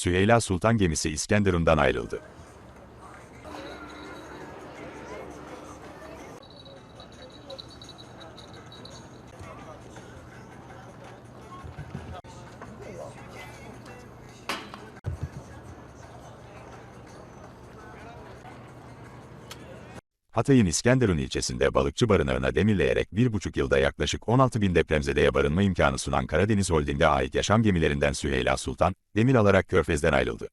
Süheyla Sultan gemisi İskenderun'dan ayrıldı. Hatay'ın İskenderun ilçesinde balıkçı barınağına demirleyerek bir buçuk yılda yaklaşık 16 bin depremzedeye barınma imkanı sunan Karadeniz Holding'e ait yaşam gemilerinden Süheyla Sultan, demir alarak Körfez'den ayrıldı.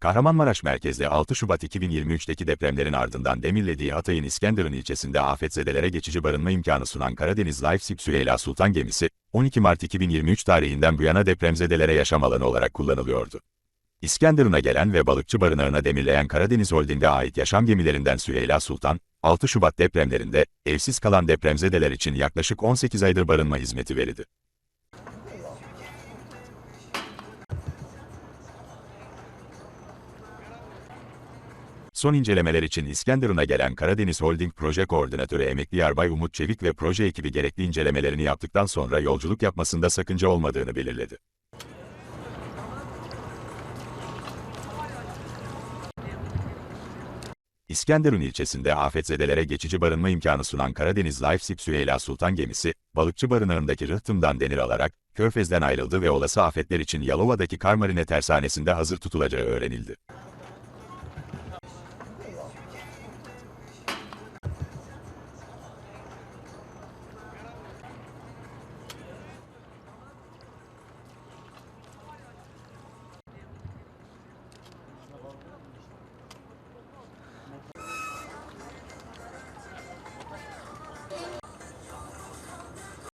Kahramanmaraş merkezli 6 Şubat 2023'teki depremlerin ardından demirlediği Hatay'ın İskenderun ilçesinde afetzedelere geçici barınma imkanı sunan Karadeniz Lifeship Süheyla Sultan gemisi, 12 Mart 2023 tarihinden bu yana depremzedelere yaşam alanı olarak kullanılıyordu. İskenderun'a gelen ve balıkçı barınağına demirleyen Karadeniz Holding'e ait yaşam gemilerinden Süheyla Sultan, 6 Şubat depremlerinde evsiz kalan depremzedeler için yaklaşık 18 aydır barınma hizmeti verildi. Son incelemeler için İskenderun'a gelen Karadeniz Holding Proje Koordinatörü Emekli Yarbay Umut Çevik ve proje ekibi gerekli incelemelerini yaptıktan sonra yolculuk yapmasında sakınca olmadığını belirledi. İskenderun ilçesinde afetzedelere geçici barınma imkanı sunan Karadeniz Lifeship Süheyla Sultan gemisi, balıkçı barınağındaki rıhtımdan denir alarak, Körfez'den ayrıldı ve olası afetler için Yalova'daki Karmarine Tersanesi'nde hazır tutulacağı öğrenildi.